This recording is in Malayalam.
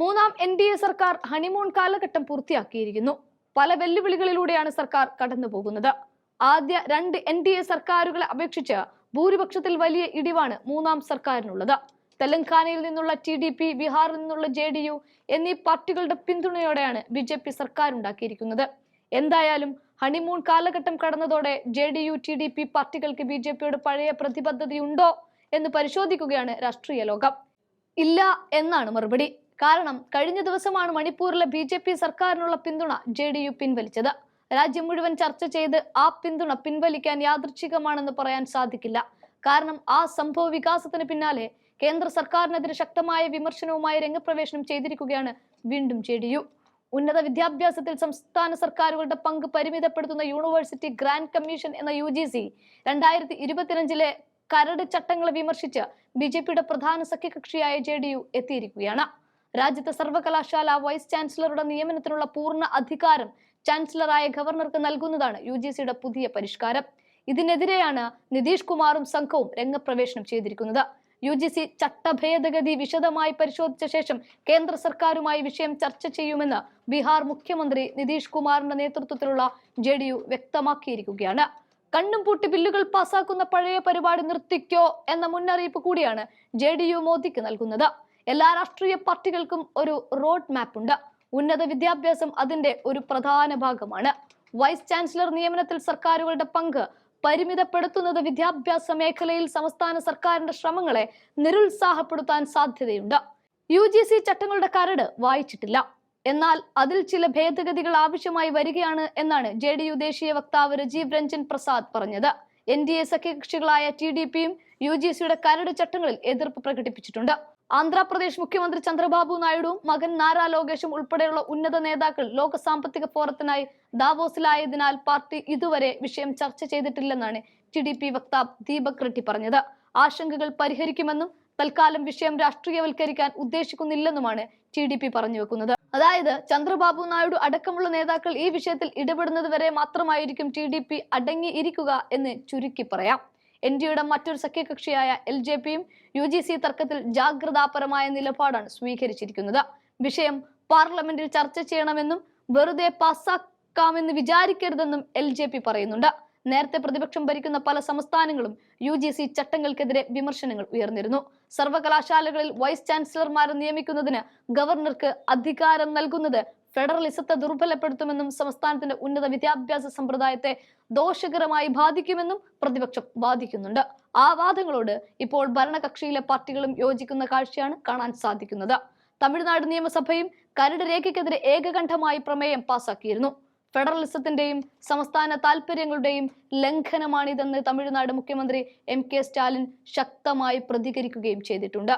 മൂന്നാം എൻ ഡി എ സർക്കാർ ഹണിമൂൺ കാലഘട്ടം പൂർത്തിയാക്കിയിരിക്കുന്നു. പല വെല്ലുവിളികളിലൂടെയാണ് സർക്കാർ കടന്നു പോകുന്നത് ആദ്യ രണ്ട് എൻ ഡി എ സർക്കാരുകളെ അപേക്ഷിച്ച് ഭൂരിപക്ഷത്തിൽ വലിയ ഇടിവാണ് മൂന്നാം സർക്കാരിനുള്ളത്. തെലങ്കാനയിൽ നിന്നുള്ള ടി ഡി പി ബീഹാറിൽ നിന്നുള്ള ജെ ഡി യു എന്നീ പാർട്ടികളുടെ പിന്തുണയോടെയാണ് ബി ജെ പി സർക്കാരുണ്ടാക്കിയിരിക്കുന്നത്. എന്തായാലും ഹണിമൂൺ കാലഘട്ടം കടന്നതോടെ J D U T D P പാർട്ടികൾക്ക് ബി ജെ പിയോട് പഴയ പ്രതിബദ്ധതയുണ്ടോ എന്ന് പരിശോധിക്കുകയാണ് രാഷ്ട്രീയ ലോകം. ഇല്ല എന്നാണ് മറുപടി. കാരണം കഴിഞ്ഞ ദിവസമാണ് മണിപ്പൂരിലെ ബി ജെ പി സർക്കാരിനുള്ള പിന്തുണ ജെ ഡി യു പിൻവലിച്ചത്. രാജ്യം മുഴുവൻ ചർച്ച ചെയ്ത് ആ പിന്തുണ പിൻവലിക്കാൻ യാദൃച്ഛികമാണെന്ന് പറയാൻ സാധിക്കില്ല. കാരണം ആ സംഭവ വികാസത്തിന് പിന്നാലെ കേന്ദ്ര സർക്കാരിനെതിരെ ശക്തമായ വിമർശനവുമായി രംഗപ്രവേശനം ചെയ്തിരിക്കുകയാണ് വീണ്ടും ജെ ഡി യു. ഉന്നത വിദ്യാഭ്യാസത്തിൽ സംസ്ഥാന സർക്കാരുകളുടെ പങ്ക് പരിമിതപ്പെടുത്തുന്ന യൂണിവേഴ്സിറ്റി ഗ്രാൻഡ് കമ്മീഷൻ എന്ന യു ജി സി രണ്ടായിരത്തി ഇരുപത്തിരഞ്ചിലെ കരട് ചട്ടങ്ങളെ വിമർശിച്ച് ബി ജെ പിയുടെ പ്രധാന സഖ്യകക്ഷിയായ ജെ ഡി യു എത്തിയിരിക്കുകയാണ്. രാജ്യത്തെ സർവകലാശാല വൈസ് ചാൻസലറുടെ നിയമനത്തിനുള്ള പൂർണ അധികാരം ചാൻസലറായ ഗവർണർക്ക് നൽകുന്നതാണ് യു ജി സിയുടെ പുതിയ പരിഷ്കാരം. ഇതിനെതിരെയാണ് നിതീഷ് കുമാറും സംഘവും രംഗപ്രവേശനം ചെയ്തിരിക്കുന്നത്. യു ജി സി ചട്ടഭേദഗതി വിശദമായി പരിശോധിച്ച ശേഷം കേന്ദ്ര സർക്കാരുമായി വിഷയം ചർച്ച ചെയ്യുമെന്ന് ബീഹാർ മുഖ്യമന്ത്രി നിതീഷ് കുമാറിന്റെ നേതൃത്വത്തിലുള്ള ജെ ഡി യു വ്യക്തമാക്കിയിരിക്കുകയാണ്. കണ്ണും പൂട്ടി ബില്ലുകൾ പാസാക്കുന്ന പഴയ പരിപാടി നിർത്തിക്കോ എന്ന മുന്നറിയിപ്പ് കൂടിയാണ് ജെ ഡി യു മോദിക്ക് നൽകുന്നത്. എല്ലാ രാഷ്ട്രീയ പാർട്ടികൾക്കും ഒരു റോഡ് മാപ്പ് ഉണ്ട്. ഉന്നത വിദ്യാഭ്യാസം അതിന്റെ ഒരു പ്രധാന ഭാഗമാണ്. വൈസ് ചാൻസലർ നിയമനത്തിൽ സർക്കാരുകളുടെ പങ്ക് പരിമിതപ്പെടുത്തുന്നത് വിദ്യാഭ്യാസ മേഖലയിൽ സംസ്ഥാന സർക്കാരിന്റെ ശ്രമങ്ങളെ നിരുത്സാഹപ്പെടുത്താൻ സാധ്യതയുണ്ട്. യു ജി സി ചട്ടങ്ങളുടെ കരട് വായിച്ചിട്ടില്ല. എന്നാൽ അതിൽ ചില ഭേദഗതികൾ ആവശ്യമായി വരികയാണ് എന്നാണ് ജെ ഡി യു ദേശീയ വക്താവ് രജീവ് രഞ്ജൻ പ്രസാദ് പറഞ്ഞത്. എൻ ഡി എ സഖ്യകക്ഷികളായ ടി ഡി പിയും യു ജി സിയുടെ കരട് ചട്ടങ്ങളിൽ എതിർപ്പ് പ്രകടിപ്പിച്ചിട്ടുണ്ട്. ആന്ധ്രാപ്രദേശ് മുഖ്യമന്ത്രി ചന്ദ്രബാബു നായിഡുവും മകൻ നാരാ ലോകേഷും ഉൾപ്പെടെയുള്ള ഉന്നത നേതാക്കൾ ലോക സാമ്പത്തിക ഫോറത്തിനായി ദാവോസിലായതിനാൽ പാർട്ടി ഇതുവരെ വിഷയം ചർച്ച ചെയ്തിട്ടില്ലെന്നാണ് ടി ഡി പി വക്താവ് ദീപക് റെഡ്ഡി പറഞ്ഞത്. ആശങ്കകൾ പരിഹരിക്കുമെന്നും തൽക്കാലം വിഷയം രാഷ്ട്രീയവൽക്കരിക്കാൻ ഉദ്ദേശിക്കുന്നില്ലെന്നുമാണ് ടി ഡി പി പറഞ്ഞു വെക്കുന്നത്. അതായത് ചന്ദ്രബാബു നായിഡു അടക്കമുള്ള നേതാക്കൾ ഈ വിഷയത്തിൽ ഇടപെടുന്നത് വരെ മാത്രമായിരിക്കും ടി ഡി പി അടങ്ങിയിരിക്കുക എന്ന് ചുരുക്കി പറയാം. എൻ ഡിയുടെ മറ്റൊരു സഖ്യകക്ഷിയായ എൽ ജെ പിയും യു ജി സി തർക്കത്തിൽ ജാഗ്രതാപരമായ നിലപാടാണ് സ്വീകരിച്ചിരിക്കുന്നത്. വിഷയം പാർലമെന്റിൽ ചർച്ച ചെയ്യണമെന്നും വെറുതെ പാസ്സാക്കാമെന്ന് വിചാരിക്കരുതെന്നും എൽ ജെ പി പറയുന്നുണ്ട്. നേരത്തെ പ്രതിപക്ഷം ഭരിക്കുന്ന പല സംസ്ഥാനങ്ങളും യു ജി സി ചട്ടങ്ങൾക്കെതിരെ വിമർശനങ്ങൾ ഉയർന്നിരുന്നു. സർവകലാശാലകളിൽ വൈസ് ചാൻസലർമാരെ നിയമിക്കുന്നതിന് ഗവർണർക്ക് അധികാരം നൽകുന്നത് ഫെഡറലിസത്തെ ദുർബലപ്പെടുത്തുമെന്നും സംസ്ഥാനത്തിന്റെ ഉന്നത വിദ്യാഭ്യാസ സമ്പ്രദായത്തെ ദോഷകരമായി ബാധിക്കുമെന്നും പ്രതിപക്ഷം വാദിക്കുന്നുണ്ട്. ആ വാദങ്ങളോട് ഇപ്പോൾ ഭരണകക്ഷിയിലെ പാർട്ടികളും യോജിക്കുന്ന കാഴ്ചയാണ് കാണാൻ സാധിക്കുന്നത്. തമിഴ്നാട് നിയമസഭയും കരട് രേഖയ്ക്കെതിരെ ഏകകണ്ഠമായി പ്രമേയം പാസാക്കിയിരുന്നു. ഫെഡറലിസത്തിന്റെയും സംസ്ഥാന താൽപര്യങ്ങളുടെയും ലംഘനമാണിതെന്ന് തമിഴ്നാട് മുഖ്യമന്ത്രി എം കെ സ്റ്റാലിൻ ശക്തമായി പ്രതികരിക്കുകയും ചെയ്തിട്ടുണ്ട്.